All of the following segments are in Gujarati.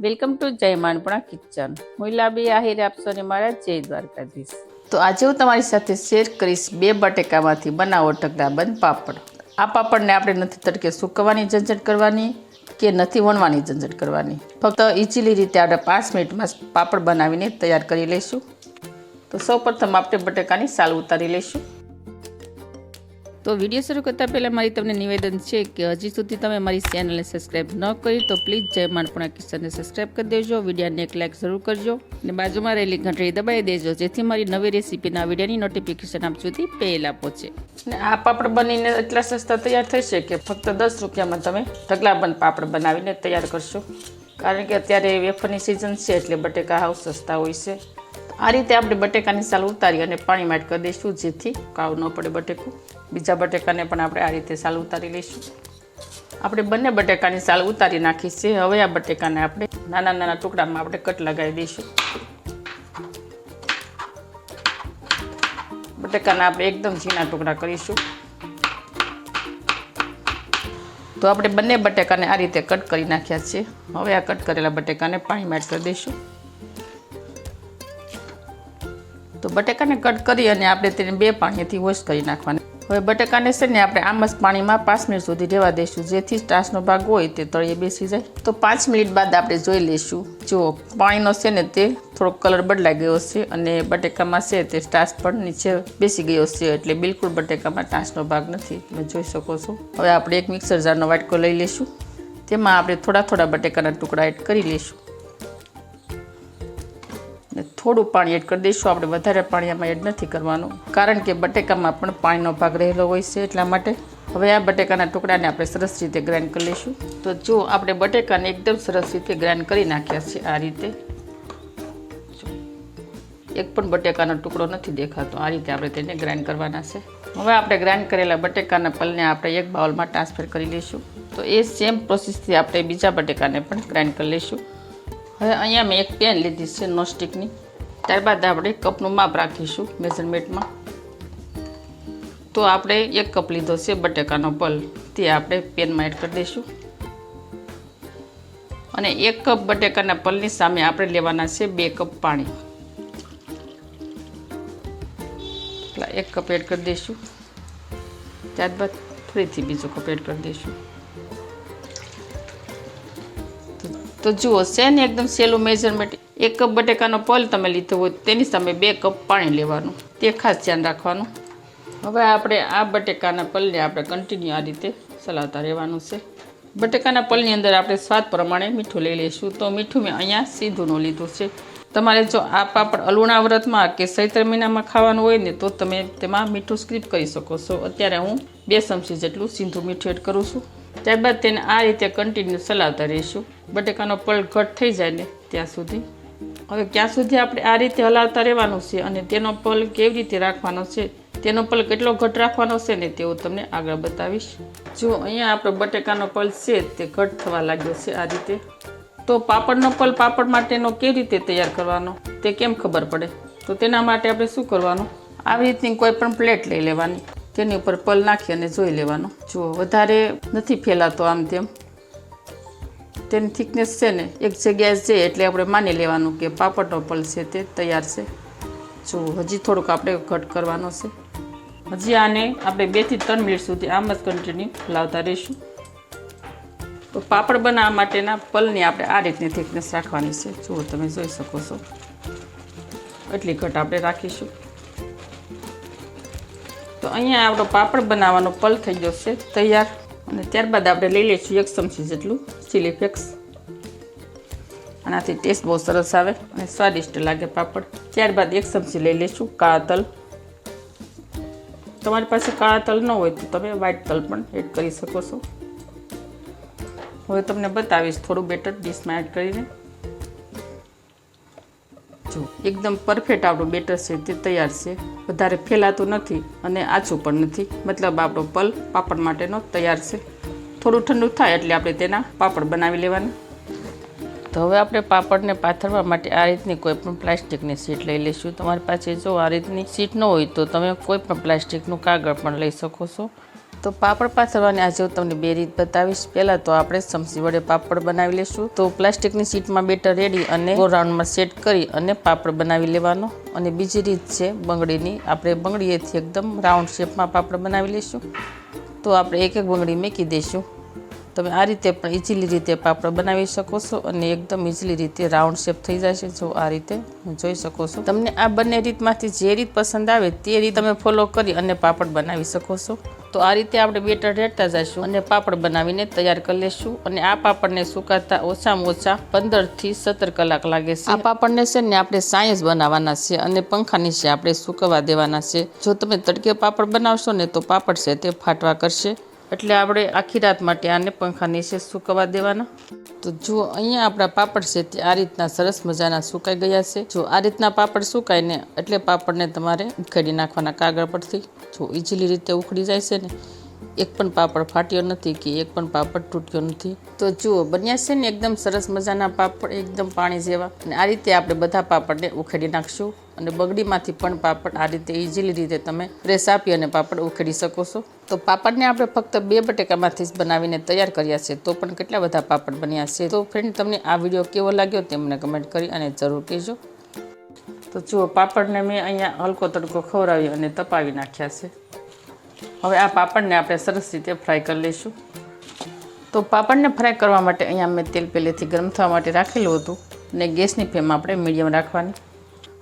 વેલકમ ટુ જય માનપણા કિચન. હું લાબી આહિર આપશો ને મારા જય દ્વારકાધીશ. તો આજે હું તમારી સાથે શેર કરીશ બે બટેકામાંથી બનાવો બંધ પાપડ. આ પાપડને આપણે નથી તડકે સૂકવવાની ઝંઝટ કરવાની કે નથી વણવાની ઝંઝટ કરવાની. ફક્ત ઇઝીલી રીતે આપણે પાંચ મિનિટમાં પાપડ બનાવીને તૈયાર કરી લઈશું. તો સૌપ્રથમ આપણે બટેકાની સાલ ઉતારી લઈશું. તો વીડિયો શરૂ કરતાં પહેલાં મારી તમને નિવેદન છે કે હજી સુધી તમે મારી ચેનલને સબસ્ક્રાઈબ ન કરી તો પ્લીઝ જય માનપણા કિસ્સાને સબસ્ક્રાઈબ કરી દેજો. વિડીયાને એક લાઇક જરૂર કરજો. અને બાજુમાં રહેલી ઘંટડી દબાવી દેજો, જેથી મારી નવી રેસીપીના વિડીયોની નોટિફિકેશન આપ સુધી પહેલાં પહોંચે. અને આ પાપડ બનીને એટલા સસ્તા તૈયાર થશે કે ફક્ત દસ રૂપિયામાં તમે ઢગલાબંધ પાપડ બનાવીને તૈયાર કરશો. કારણ કે અત્યારે વેફરની સિઝન છે એટલે બટેકા હાવ સસ્તા હોય છે. આ રીતે આપણે બટેકાની સાલ ઉતારી અને પાણીમાં એડ કરી દઈશું, જેથી કાવ ન પડે બટેકું. બીજા બટેકાને પણ આપણે આ રીતે સાલ ઉતારી લઈશું. આપણે બંને બટેકાની સાલ ઉતારી નાખી છે. હવે આ બટેકાને આપણે નાના નાના ટુકડામાં આપણે કટ લગાવી દઈશું. બટેકાના આપણે એકદમ ઝીણા ટુકડા કરીશું. તો આપણે બંને બટેકાને આ રીતે કટ કરી નાખ્યા છે. હવે આ કટ કરેલા બટેકાને પાણીમાં એડ કરી દઈશું. તો બટેકાને કટ કરી અને આપણે તેને બે પાણીથી વોશ કરી નાખવાના. હવે બટાકાને છે ને આપણે આમ જ પાણીમાં પાંચ મિનિટ સુધી રહેવા દઈશું. જેથી સ્ટાર્ચનો ભાગ હોય તે તળિયે બેસી જાય. તો પાંચ મિનિટ બાદ આપણે જોઈ લઈશું. જો પાણીનો છે ને તે થોડોક કલર બદલાઈ ગયો છે અને બટેકામાં છે તે સ્ટાર્ચ પણ નીચે બેસી ગયો છે એટલે બિલકુલ બટેકામાં ટાસનો ભાગ નથી. તમે જોઈ શકો છો. હવે આપણે એક મિક્સર જારનો વાટકો લઈ લઈશું. તેમાં આપણે થોડા થોડા બટેકાના ટુકડા એડ કરી લઈશું. થોડું પાણી એડ કરી દઈશું. આપણે વધારે પાણી આમાં એડ નથી કરવાનું. કારણ કે બટેકામાં પણ પાણીનો ભાગ રહેલો હોય છે એટલા માટે હવે આ બટેકાના ટુકડાને આપણે સરસ રીતે ગ્રાઇન્ડ કરી લઈશું. તો જો આપણે બટેકાને એકદમ સરસ રીતે ગ્રાઇન્ડ કરી નાખ્યા છે આ રીતે. એક પણ બટેકાનો ટુકડો નથી દેખાતો. આ રીતે આપણે તેને ગ્રાઇન્ડ કરવાના છે. હવે આપણે ગ્રાઇન્ડ કરેલા બટેકાના પલને આપણે એક બાઉલમાં ટ્રાન્સફર કરી લઈશું. તો એ સેમ પ્રોસેસથી આપણે બીજા બટેકાને પણ ગ્રાઇન્ડ કરી લઈશું. હવે અહીંયા મેં એક પેન લીધી છે નોસ્ટિકની ત્યારબાદ આપણે કપનું માપ રાખીશું મેઝરમેન્ટમાં. તો આપણે એક કપ લીધો છે બટેકાનો પલ, તે આપણે પેનમાં એડ કરી દઈશું. અને એક કપ બટેકાના પલની સામે આપણે લેવાના છે બે કપ પાણી. એટલા એક કપ એડ કરી દઈશું. ત્યારબાદ ફરીથી બીજો કપ એડ કરી દઈશું. તો જુઓ છે ને એકદમ સહેલું મેઝરમેન્ટ એક કપ બટેકાનો પલ તમે લીધો હોય તેની સામે બે કપ પાણી લેવાનું. તે ખાસ ધ્યાન રાખવાનું. હવે આપણે આ બટેકાના પલને આપણે કન્ટિન્યુ આ રીતે ચલાવતા રહેવાનું છે. બટેકાના પલની અંદર આપણે સ્વાદ પ્રમાણે મીઠું લઈ લઈશું. તો મીઠું મેં અહીંયા સીધુંનું લીધું છે. તમારે જો આ પાપડ અલુણા વ્રતમાં કે ચૈત્ર મહિનામાં ખાવાનું હોય ને તો તમે તેમાં મીઠું સ્ક્રીપ કરી શકો છો. અત્યારે હું બે ચમચી જેટલું સીધું મીઠું એડ કરું છું. ત્યારબાદ તેને આ રીતે કન્ટિન્યુ ચલાવતા રહીશું. બટેકાનો પલ ઘટ થઈ જાય ને ત્યાં સુધી હવે ક્યાં સુધી આપણે આ રીતે હલાવતા રહેવાનું છે અને તેનો પલ કેવી રીતે રાખવાનો છે, તેનો પલ કેટલો ઘટ રાખવાનો છે ને તેવું તમને આગળ બતાવીશ. જો અહીંયા આપણો બટેકાનો પલ છે તે ઘટ થવા લાગ્યો છે આ રીતે. તો પાપડનો પલ પાપડ માટેનો કેવી રીતે તૈયાર કરવાનો, તે કેમ ખબર પડે? તો તેના માટે આપણે શું કરવાનું? આવી રીતની કોઈ પણ પ્લેટ લઈ લેવાની. તેની ઉપર પલ નાખી અને જોઈ લેવાનો. જુઓ, વધારે નથી ફેલાતો આમ તેમ. તેની થિકનેસ છે ને, એક જગ્યાએ છે એટલે આપણે માની લેવાનું કે પાપડનો પલ છે તે તૈયાર છે. જો હજી થોડુંક આપણે ઘટ કરવાનો છે. હજી આને આપણે બેથી ત્રણ મિનિટ સુધી આમ જ કન્ટિન્યુ લાવતા રહીશું. તો પાપડ બનાવવા માટેના પલની આપણે આ રીતની થિકનેસ રાખવાની છે. જુઓ તમે જોઈ શકો છો. એટલી ઘટ આપણે રાખીશું. તો અહીંયા આપણો પાપડ બનાવવાનો પલ થઈ ગયો છે. તૈયાર. અને ત્યારબાદ આપણે લઈ લઈશું એક ચમચી જેટલું ચીલી ફ્લેક્સ આનાથી ટેસ્ટ બહુ સરસ આવે અને સ્વાદિષ્ટ લાગે પાપડ. ત્યારબાદ એક ચમચી લઈ લઈશું કાળા તલ. તમારી પાસે કાળા તલ ન હોય તો તમે વ્હાઈટ તલ પણ એડ કરી શકો છો. હવે તમને બતાવીશ થોડું બેટર ડીશમાં એડ કરીને. જો એકદમ પરફેક્ટ આપણું બેટર છે, તે તૈયાર છે. વધારે ફેલાતું નથી અને આછું પણ નથી. મતલબ આપણો પલ પાપડ માટેનો તૈયાર છે. થોડું ઠંડુ થાય એટલે આપણે તેના પાપડ બનાવી લેવાના. તો હવે આપણે પાપડને પાથરવા માટે આ રીતની કોઈ પણ પ્લાસ્ટિકની સીટ લઈ લઈશું. તમારી પાસે જો આ રીતની સીટ ન હોય તો તમે કોઈ પણ પ્લાસ્ટિકનું કાગળ પણ લઈ શકો છો. તો પાપડ પાથરવાની આજે હું તમને બે રીત બતાવીશ. પહેલાં તો આપણે ચમચી વડે પાપડ બનાવી લેશું. તો પ્લાસ્ટિકની શીટમાં બેટર રેડી અને ગોળ રાઉન્ડમાં સેટ કરી અને પાપડ બનાવી લેવાનો. અને બીજી રીત છે બંગડીની. આપણે બંગડીએથી એકદમ રાઉન્ડ શેપમાં પાપડ બનાવી લઈશું તો આપણે એક એક બંગડી મેકી દઈશું. તમે આ રીતે પણ ઇઝીલી રીતે પાપડ બનાવી શકો છો અને એકદમ ઇઝીલી રીતે રાઉન્ડ શેપ થઈ જશે જો આ રીતે જોઈ શકો છો. તમને આ બંને રીતમાંથી જે રીત પસંદ આવે તે રીત તમે ફોલો કરી અને પાપડ બનાવી શકો છો. તો આ રીતે આપણે બેટર રેડતા જઈશું અને પાપડ બનાવીને તૈયાર કરી લેશું અને આ પાપડને સુકાતા ઓછામાં ઓછા પંદરથી સત્તર કલાક લાગે છે. આ પાપડને છે ને આપણે સાયન્સ બનાવવાના છે અને પંખા નીચે આપણે સુકવવા દેવાના છે. જો તમે તડકે પાપડ બનાવશો ને તો પાપડ છે તે ફાટવા કરશે. એટલે આપણે આખી રાત માટે આને પંખા નીચે સુકવવા દેવાના. તો જો અહીંયા આપણા પાપડ છે તે આ રીતના સરસ મજાના સુકાઈ ગયા છે. જો આ રીતના પાપડ સુકાય ને એટલે પાપડને તમારે ઉખેડી નાખવાના કાગળ પરથી. જો ઇઝીલી રીતે ઉખડી જાય છે ને એક પણ પાપડ ફાટ્યો નથી કે એક પણ પાપડ તૂટ્યો નથી. તો જુઓ, બન્યા છે ને એકદમ સરસ મજાના પાપડ, એકદમ પાણી જેવા. અને આ રીતે આપણે બધા પાપડને ઉખેડી નાખશું. અને બગડીમાંથી પણ પાપડ આ રીતે ઇઝીલી રીતે તમે પ્રેસ આપી અને પાપડ ઉખેડી શકો છો. તો પાપડને આપણે ફક્ત બે બટેકામાંથી જ બનાવીને તૈયાર કર્યા છે. તો પણ કેટલા બધા પાપડ બન્યા છે. તો ફ્રેન્ડ તમને આ વીડિયો કેવો લાગ્યો તે મને કમેન્ટ કરી અને જરૂર કહેજો. તો જુઓ, પાપડને મેં અહીંયા હલકો તડકો ખવડાવી અને તપાવી નાખ્યા છે. હવે આ પાપડને આપણે સરસ રીતે ફ્રાય કરી લઈશું. તો પાપડને ફ્રાય કરવા માટે અહીંયા મેં તેલ પહેલેથી ગરમ થવા માટે રાખેલું હતું અને ગેસની ફ્લેમ આપણે મીડિયમ રાખવાની.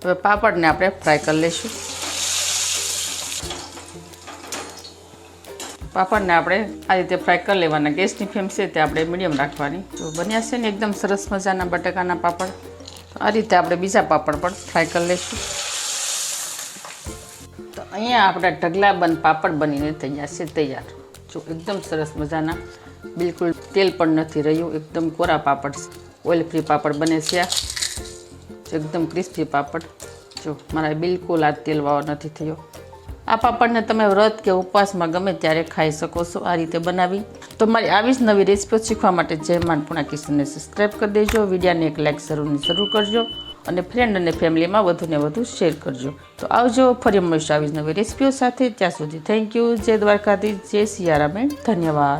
હવે પાપડને આપણે ફ્રાય કરી લઈશું. પાપડને આપણે આ રીતે ફ્રાય કરી લેવાના. ગેસની ફ્લેમ છે તે આપણે મીડિયમ રાખવાની. તો બન્યા છે ને એકદમ સરસ મજાના બટાકાના પાપડ આ રીતે આપણે બીજા પાપડ પણ ફ્રાય કરી લઈશું. અહીંયા આપણા ઢગલા બંધ પાપડ બનીને તૈયાર છે, તૈયાર. જો એકદમ સરસ મજાના. બિલકુલ તેલ પણ નથી રહ્યું, એકદમ કોરા પાપડ ઓઇલ ફ્રી પાપડ બને છે એકદમ ક્રિસ્પી પાપડ. જો મારા બિલકુલ આ તેલવાળો નથી થયો. આ પાપડને તમે વ્રત કે ઉપવાસમાં ગમે ત્યારે ખાઈ શકો છો, આ રીતે બનાવી. તો મારી આવી જ નવી રેસીપીઓ શીખવા માટે જય માનપુણા કિશનને સબસ્ક્રાઈબ કરી દેજો. વિડીયાને એક લાઇક જરૂરની જરૂર કરજો. અને ફ્રેન્ડ અને ફેમિલીમાં વધુને વધુ શેર કરજો. તો આવજો ફરી મળીશું આવી જ નવી રેસીપીઓ સાથે. ત્યાં સુધી થેન્ક યુ જય દ્વારકાધીશ. જય સિયારામ. ધન્યવાદ.